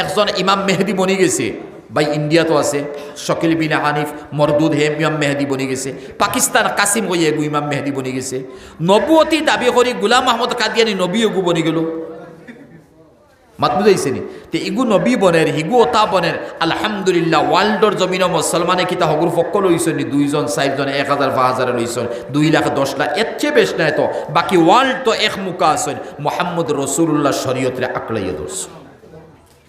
একজন ইমাম মেহেদি বনি গেছে। ভাই ইন্ডিয়াতো আছে, শকিল বিন হানিফ, মরদুদ হেম ইমাম মেহেদি বনি গেছে। পাকিস্তান কাসিম হয়ে এগু ইমাম মেহেদি বনি গেছে। নবুয়তি দাবি করি গুলাম আহমদ কাদিয়ানি নবী এগু বনি গেল। মাত বুঝাইছে নি? তে ইগু নবী বনের হিগু ওতা বনের, আলহামদুলিল্লাহ ওয়ার্ল্ডর জমিন মুসলমানে কিতা হগুর ফক্ক লইছেন নি? দুইজন চারজন এক হাজার পাঁচ হাজার লইছেন দুই লাখ, দশ লাখ এর চেয়ে বেশ নাই তো। বাকি ওয়ার্ল্ড তো এক মুখা আছেন। মোহাম্মদ রসুল্লাহ শরীয়তরে আকলাইয়া ধরছে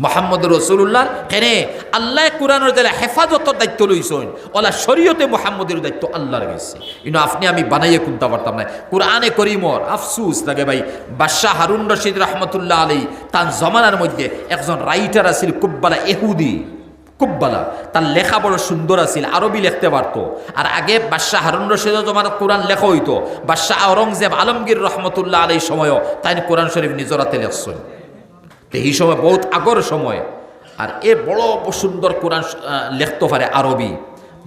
মোহাম্মদ রসুল্লাহ কেনে আল্লাহ কোরআনের দ্বারা হেফাজতর দায়িত্ব লইছেন। ওলা শরীয়তে মোহাম্মদের দায়িত্ব আল্লাহর গেছে কিন্তু আপনি আমি বানাইয়ে কুনতে পারতাম না। কোরআনে করিমর আফসুস লাগে ভাই, বাদশাহ হারুন রশিদ রহমতুল্লাহ আলী তার জমানার মধ্যে একজন রাইটার আছিল কুব্বালা এহুদি। কুব্বালা, তার লেখা বড় সুন্দর আছিল, আরবি লিখতে পারতো। আর আগে বাদশাহ হারুন রশিদ জমানা কোরআন লেখা হইতো। বাদশাহ আওরঙ্গজেব আলমগীর রহমতুল্লাহ আলী সময়ও তাই কোরআন শরীফ নিজরাতে লেখছেন। তো এই সময় বহুত আগর সময়। আর এ বড় সুন্দর কোরআন লেখতে পারে আরবি।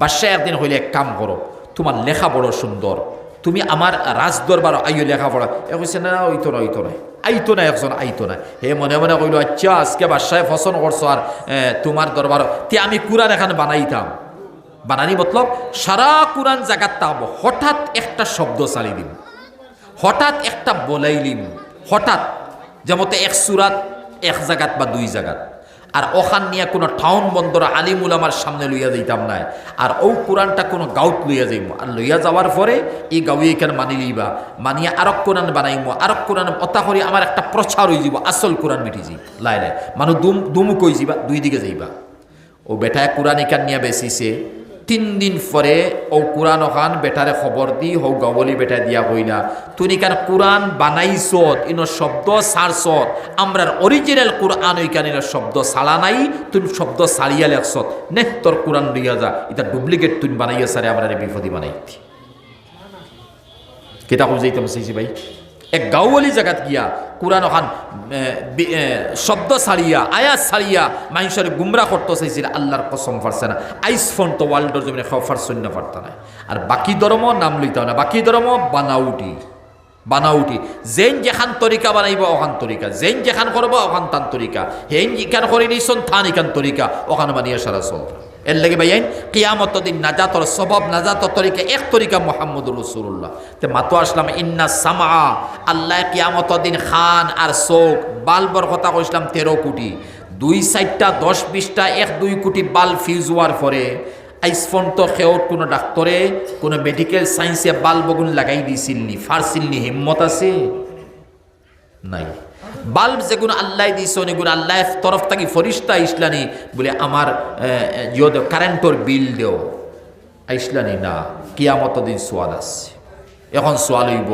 বাদশাহ একদিন হইলে এক কাম করো, তোমার লেখা বড় সুন্দর। তুমি আমার রাজ দরবার আইও লেখাপড়া এ কইছে, না ওইতো না ওইতো নাই। আইতো না একজন আইতো না হে মনে মনে কইল আচ্ছা আজকে বাদশাহ ফসন করছ আর তোমার দরবার তে আমি কোরআন এখানে বানাইতাম। বানানি মতলব, সারা কোরআন জাগাত তাব হঠাৎ একটা শব্দ চালি দিম হঠাৎ একটা বলাইলিম। হঠাৎ যেমন এক সুরাত এক জায়গাত বা দুই জায়গাত আর ওখান নিয়ে কোনো টাউন বন্দর আলিমুল আমার সামনে লইয়া যাইতাম নাই। আর ও কোরআনটা কোনো গাঁত লইয়া যাইব আর লইয়া যাওয়ার পরে এই গাঁয়ে এখানে মানি লইবা? মানিয়া আরক কোরআন বানাইমো। আরক কোরআন অতা করে আমার একটা প্রচার হয়ে যাব আসল কোরআন মিটি যাই লাই লাই মানুষ দুম দুমুক হয়ে যাবা দুই দিকে যাইবা। ও বেটায় কোরআন এখান নিয়ে বেচিছে। তিন দিন পরে ও কোরআন ওখান বেটারে খবর দি হৌ গবলি বেটা দিয়া হই না। তুই কান কোরআন বানাইছত ইন শব্দ সারছত আমরার অরিজিনাল কোরআন ওইখান ইন শব্দ সালা নাই তুমি শব্দ সারিয়া লেখছত নে তোর কোরআন লইয়া যা। এটা ডুপ্লিকেট তুই বানাইয়া সারে আমরা বিপদী বানাইতি। কেটা বুঝাইতাম চাইছি ভাই? এক গাঁওয়ালি জায়গাত গিয়া কোরআন ওখান শব্দ ছাড়িয়া আয়াত ছাড়িয়া মানুষের গুমরা করতে চাইছিল আল্লাহর কসম ফারছে না। আইস ফোন তো ওয়ার্ল্ডের জমিনে ফার শূন্য পারত না আর বাকি ধর্ম নাম লইতে না। বাকি ধর্ম বানাউটি। বানাউটি যেন যেখান তরিকা বানাইব, ওখান তরিকা। যেন যেখান করব, ওখান তান তরিকা। হেন ইখান করে নিছন, থান ইখান তরিকা। ওখান বানিয়ে সারা চলত এর লাগে ভাইয়াইন কিয়ামত দিন নাজাতর সবব নাজাতর তরিকা, এক তরিকা মোহাম্মদ রসুল্লাহ তে মাতো আসলাম, ইন্না সামা আল্লাহ কিয়ামত দিন খান আর চোখ বাল্বর কথা কইসলাম তেরো কোটি। দুই চারটা, দশ বিশটা, এক দুই কোটি বাল ফিউজ হওয়ার পরে আইসফোন তো সেওত কোনো ডাক্তরে, কোনো মেডিকেল সায়েন্সে বাল বগুন লাগাই দিছিলনি, ফারছিলনি, হিম্মত আছে? নাই। বাল্ব যেগুলো আল্লাহ দিছনি গুণ আল্লাহ তরফ থাকি ফরিস্তা আইসলানি, বলে আমার জিও দেও, কারেন্টর বিল দেও। আইসলানি, না কিয়ামত দিন সোয়াল আছে এখন সোয়াল হইব।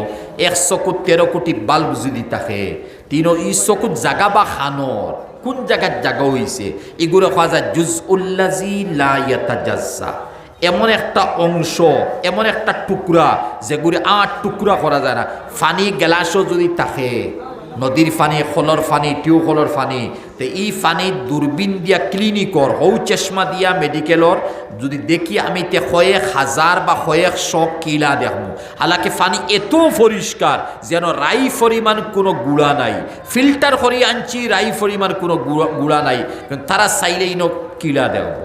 এক চকুত তেরো কোটি বাল্ব যদি থাকে তিন ই চকুত জাগা বা খানর। কোন জায়গার জাগা হইছে? এগুলো কয়া যায় জুজ উল্লাজি লা ইয়াতাজাজ্জা। এমন একটা অংশ, এমন একটা টুকরা, যেগুলি আট টুকরা করা যায় না। ফানি গেলাসও যদি থাকে। নদীর ফানি খলর ফানি টিউকলর ফানি তে এই ফানি দূরবীন দিয়া ক্লিনিকর হৌ চশমা দিয়া মেডিকেলর যদি দেখি আমি তে কয়েক হাজার বা কয়েক শ কিলা দেখব হালাকি ফানি এত পরিষ্কার যেন রাই পরিমাণ কোনো গুড়া নাই। ফিল্টার করি আনছি রাই পরিমাণ কোনো গুড়া- গুড়া নাই। তারা চাইলেই ন কিলা দেখব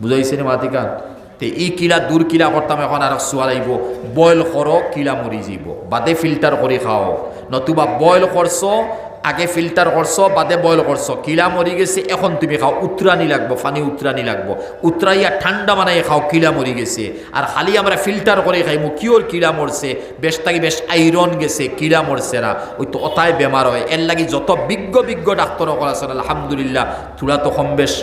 বুঝাইছে নে মাতিকা তে ই কিলা দূর কিলা করতাম এখন আর চোৱা লাগিব। বইল কৰ কিলা মৰি যাব। বাদে ফিল্টাৰ কৰি খাও নতুবা বইল কৰছ, আগে ফিল্টার করছ বাদে বয়ল করছ কিলা মরি গেছে, এখন তুমি খাও। উতরানি লাগবো ফানি উতরানি লাগবো। উতরাইয়া ঠান্ডা বানাই খাও, কিলা মরি গেছে। আর খালি আমরা ফিল্টার করে খাইমু কিওর কিলা মরছে বেশ থাকি বেশ আইরন গেছে, কিলা মরছে না। ওই তো অতায় বেমার হয়। এর লাগি যত বিজ্ঞ বিজ্ঞ ডাক্তার আছেন, আলহামদুলিল্লাহ। তুলা তো কম বেশ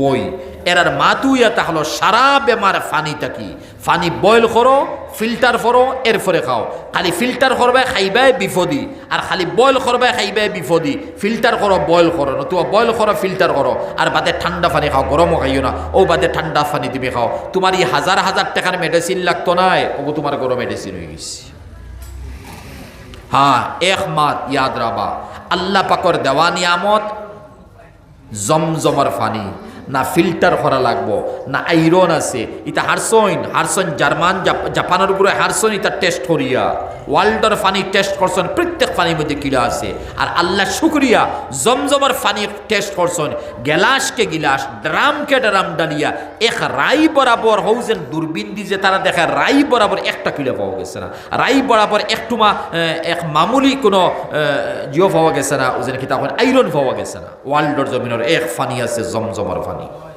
বই। এরার মাতুইয়া তাহলো সারা বেমার ফানি থাকি ফানি বয়ল করো, ফিল্টার করো, এরপরে খাও। খালি ফিল্টার করবে, খাইবাই বিপদি আর খালি বয়ল করবে, খাইবাই বিফদি। ফিল্টার করো, বয়ল করো, নতুবা বয়ল করো, ফিল্টার করো। আর বাদে ঠান্ডা পানি খাও, গরমও খাইও না। ও বাদে ঠান্ডা পানি তুমি খাও। তোমার এই হাজার হাজার টাকার মেডিসিন লাগতো নাই ও তোমার গরম মেডিসিন হয়ে গেছে। হ্যাঁ এক মাত ইয়াদ রাবা। আল্লাহ পাকর দেওয়া নিয়ামত জমজমর ফানি। না ফিল্টার করা লাগবো, না আইরন আছে। ইটা হারসইন হারসইন জার্মান, জাপ- জাপানের উপরে হারসইন ইটা টেস্ট করিয়া। ওয়ার্ল্ডের পানি টেস্ট করছেন প্রত্যেক পানির মধ্যে কিলা আছে। আর আল্লাহ শুক্রিয়া, জমজমের পানি টেস্ট করছেন গেলাসকে গিলাস, ড্রামকে ড্রাম ডালিয়া, এক রাই বরাবর হৌজেন দূরবীন দি যে তারা দেখে, রাই বরাবর একটা কিলো পাওয়া গেছে না। রাই বরাবর একটুমা এক মামুলি কোনো জিও পাওয়া গেছে না, ওজেন কি তখন আইরন পাওয়া গেছে না। ওয়ার্ল্ডর জমিনের এক ফানি আছে, জমজমার ফানি। পারেনি